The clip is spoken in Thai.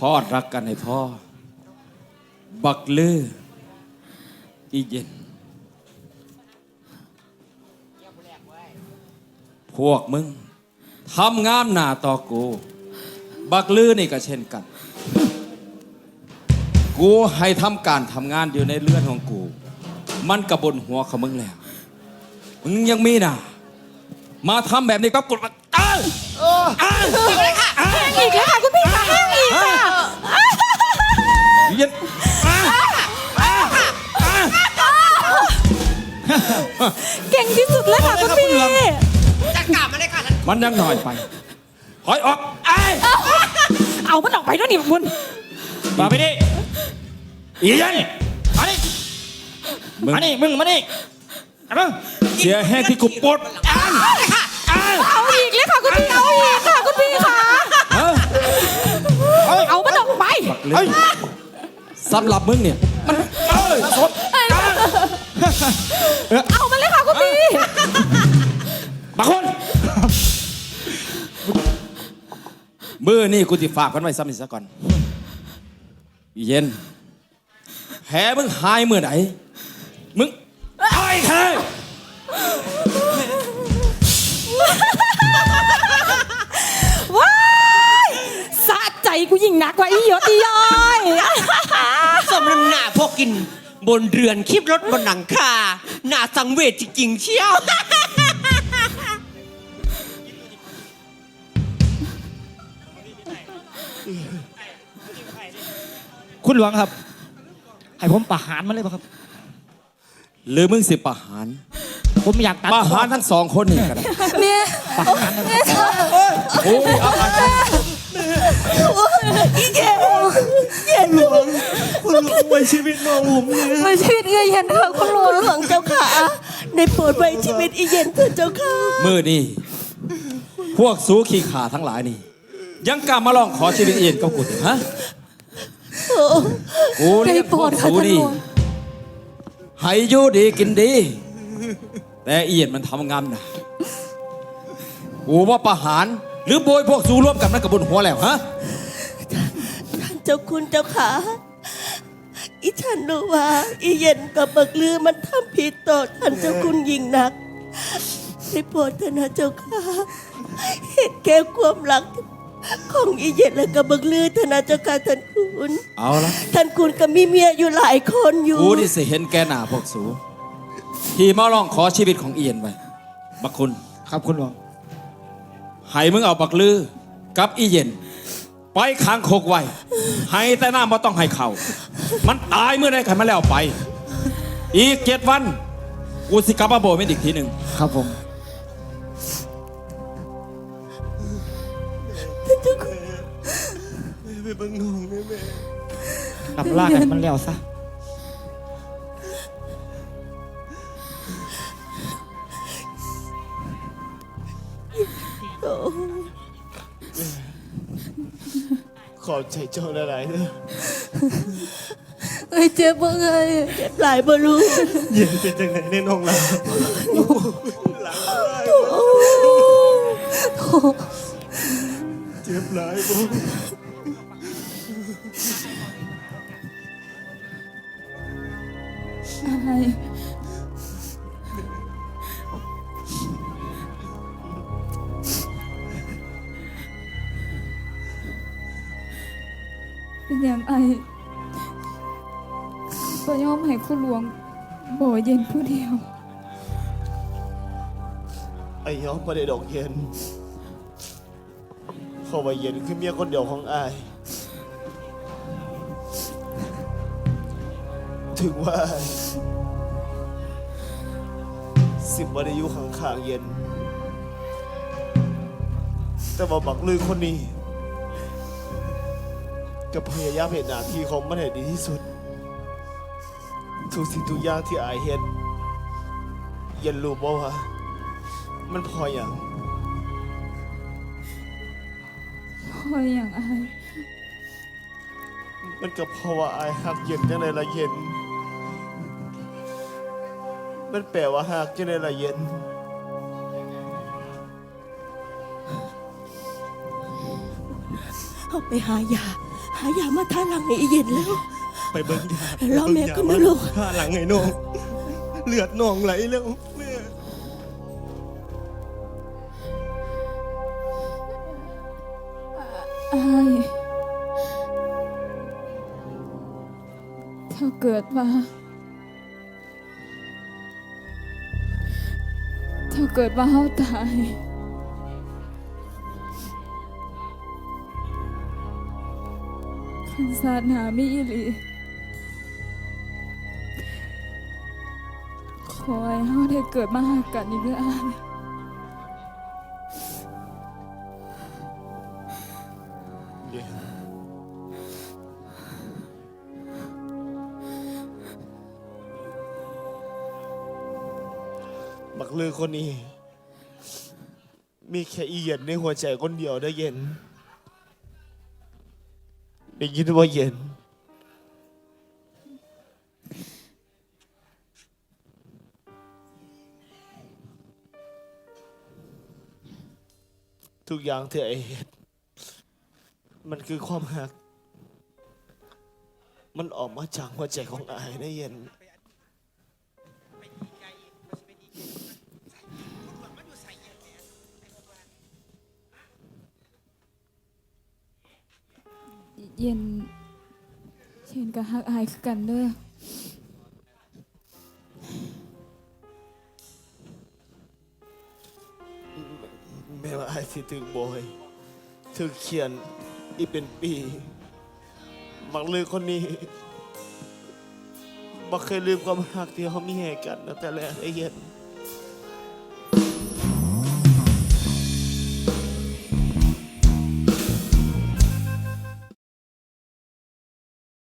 พ่อรักกันให้พ่อ บักลืออีเย็น พวกมึงทำงามหน้าต่อกู บักลือนี่ก็เช่นกัน กูให้ทำการทำงานอยู่ในเรือนของกู มันกระบนหัวของมึงแล้ว มึงยังมีนะมาทำแบบนี้กับกูมาเอ้ยเอ้ยแห้งอีกแล้วค่ะคุณพี่ค่ะแห้ เก่งที่สุดแล้วค่ะคุณพี่จัดการมาเลยค่ะท่านมันยังหน่อยไปถอยออกไอ้ยเอามันออกไปด้วยนี่คุณมาไปดิอีเย็นมาดิมึงมาดิมึงมาดิเอามึงเสียแห้งที่กูปวดเอาอีกเลยค่ะคุณพี่เอาอีกค่ะคุณพี่ค่ะเอ้ยเอามันออกไปเฮ้ยสำหรับมึงเนี่ยมันเอ้ย อ นี่กูติฝากกันไว้ซ้ำอีกสักก่อนอีเย็น แผลมึงหายเมื่อไหร่มึงไอ้ใครว้ายสะใจกูยิ่งหนักกว่าอีหยดอีย้อยสมน้ำหน้าพวกกิน บนเรือนคลิปรถบนหลังคาหน้าสังเวชจริงๆเชียว คุณหลวงครับ ให้ผมประหารมันเลยป่ะครับ หรือมึงสิประหารผมอยากตัดประหารทั้งสองคนนี่กันเนี่ยประหารนะครับโอ้ยเอาไปคุณลุงไว้ชีวิตน้องผมเนี่ยไว้ชีวิตเอื้อเย็นเถอะคุณหลวงหลวงเจ้าค่ะในโปรดไว้ชีวิตอีเย็นเถิดเจ้าค่ะมือนี่พวกสูขี้ขาทั้งหลายนี่ ยังกล้ามาลองขอชีวิตเอียนกับกูถึงฮะกูเรียกพวกสูนี่ให้อยู่ดีกินดี แต่เอียนมันทำงามนะกูว่าประหารหรือโบยพวกสูร่วมกันนั่นกับบนหัวแล้วฮะ ท่านเจ้าคุณเจ้าค่ะอีฉันรู้ว่า อีเย็นกับบักลือมันทำผิดต่อท่านเจ้าคุณยิ่งนักในโปรดเถอะนะเจ้าค่ะเห็นแก่ความรัก ของอีเย็นและกับบักลือเถอะนะเจ้าค่ะท่านคุณเอาละท่านคุณก็มีเมียอยู่หลายคนอยู่กูนี่สิเห็นแกหน้าพวกสู ที่มาลองขอชีวิตของเอียนไว้บักคุณครับคุณหลวงให้มึงเอาบักลือกับอีเย็น ไปค้างโคกไว้ให้แต่หน้ามาต้องให้เขา มันตายเมื่อใดกันมาแล้วไป อีกเจ็ดวัน กูสิกลับมาโบยมันอีกทีหนึ่งครับผม งน้องได้ไหมกลับล่ากันมันแล้วซะ ขอบใจเจ้าหลายๆเด้อเอ้ยเจ็บบ่เอ้ยเจ็บหลายบ่รู้เย็นเป็นจังไหนในน้องหลานหลังเจ็บหลายบ่ เป็นอย่างไอก็ยอมให้คุณหลวงบ่เย็นผู้เดียว ไอ้ย้อมประเดดอกเย็น เข้าไปเย็นคือเมียคนเดียวของไอ้ ถึงว่า สิบวันอายุข้างๆเย็น แต่ว่าบักลือคนนี้ก็พยายามเห็นหน้าที่ของมันให้ดีที่สุด ทุกสิ่งทุกอย่างที่อายเห็นเย็นรู้บ่ว่า มันพออย่างพออย่างไอมันก็เพราะว่าอายหักเย็นจังไดละเย็น มันแปลว่าหักจังไดละเย็น เอาไปหายาหหายามาทาหลังให้อีเย็นแล้ว ไปเบิ่งยารอแม่ก่อนนะลูกท่าหลังไอ้น้อง เลือดน้องไหลแล้วแม่ อายถ้าเกิดว่า เกิดว่าเฮาตาย คันศาสนามีอีหลีขอให้เฮาได้เกิดมาหากันอีกเด้ออ ลือคนนี้ มีแค่อีเย็นในหัวใจคนเดียวได้เย็น ได้ยินว่าเย็น ทุกอย่างที่ไอเห็นมันคือความหัก มันออกมาจากหัวใจของไอได้เย็น เย็นเช่นกับฮักอายคือกันเด้อแม้ว่าอายสิถึงบอยถึงเขียนอีเป็นปีบักลือคนนี้บักเคยลืมความหักที่เขามีให้กันตั้งแต่แรกไอ้เย็น